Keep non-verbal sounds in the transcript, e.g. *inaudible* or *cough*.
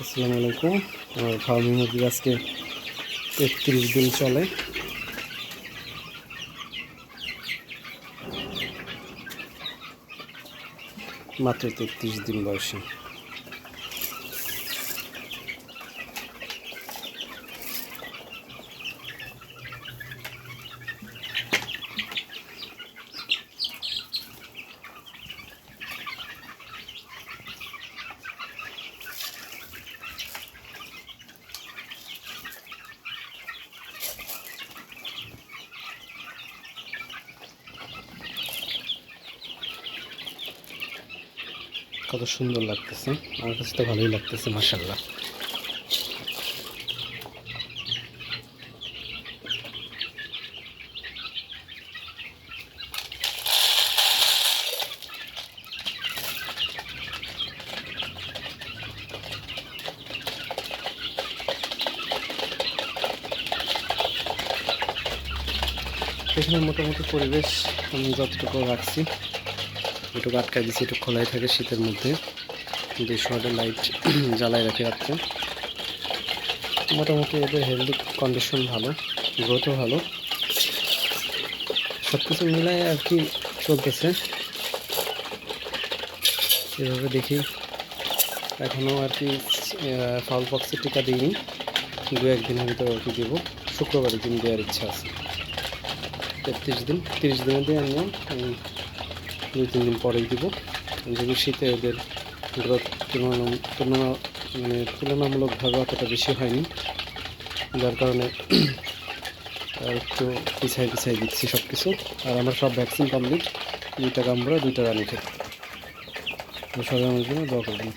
আসসালামু আলাইকুম। আমার ফার্মি মুরগি আজকে একত্রিশ দিন চলে। মাত্র তেত্রিশ দিন বয়সে। কত সুন্দর লাগতেছে। আমার কাছে তো ভালোই লাগতেছে মাসাল্লাহ এখানে মোটামুটি পরিবেশ আমি যতটুকু রাখছি। একটু আটকায় দিচ্ছি একটু খোলাই থাকে শীতের মধ্যে। দুই শর্টে লাইট জ্বালায় রাখি রাত্রে। মোটামুটি এদের হেলদি কন্ডিশন ভালো গ্রোথও ভালো। সব কিছু মিলাই আর কি চলতেছে। এভাবে দেখি। এখনও আর কি ফাউল পক্সের টিকা দিইনি। দু একদিনের ভিতরে আর কি দেবো। শুক্রবারের দিন দেওয়ার ইচ্ছা আছে। তেত্রিশ দিন, তিরিশ দিনের দিয়ে আমি দুই, তিন দিন পরেই দিব। যদি শীতে ওদের গ্রোথ তুলনা তুলনা মানে তুলনামূলকভাবে অতটা বেশি হয়নি। যার কারণে *clears throat* একটু পিছাই পিছাই দিচ্ছি সব কিছু আর আমার সব ভ্যাকসিন কমপ্লিট দুইটা কামড়া দুইটা রানি খেতে সবাই আমার জন্য দোয়া করবেন।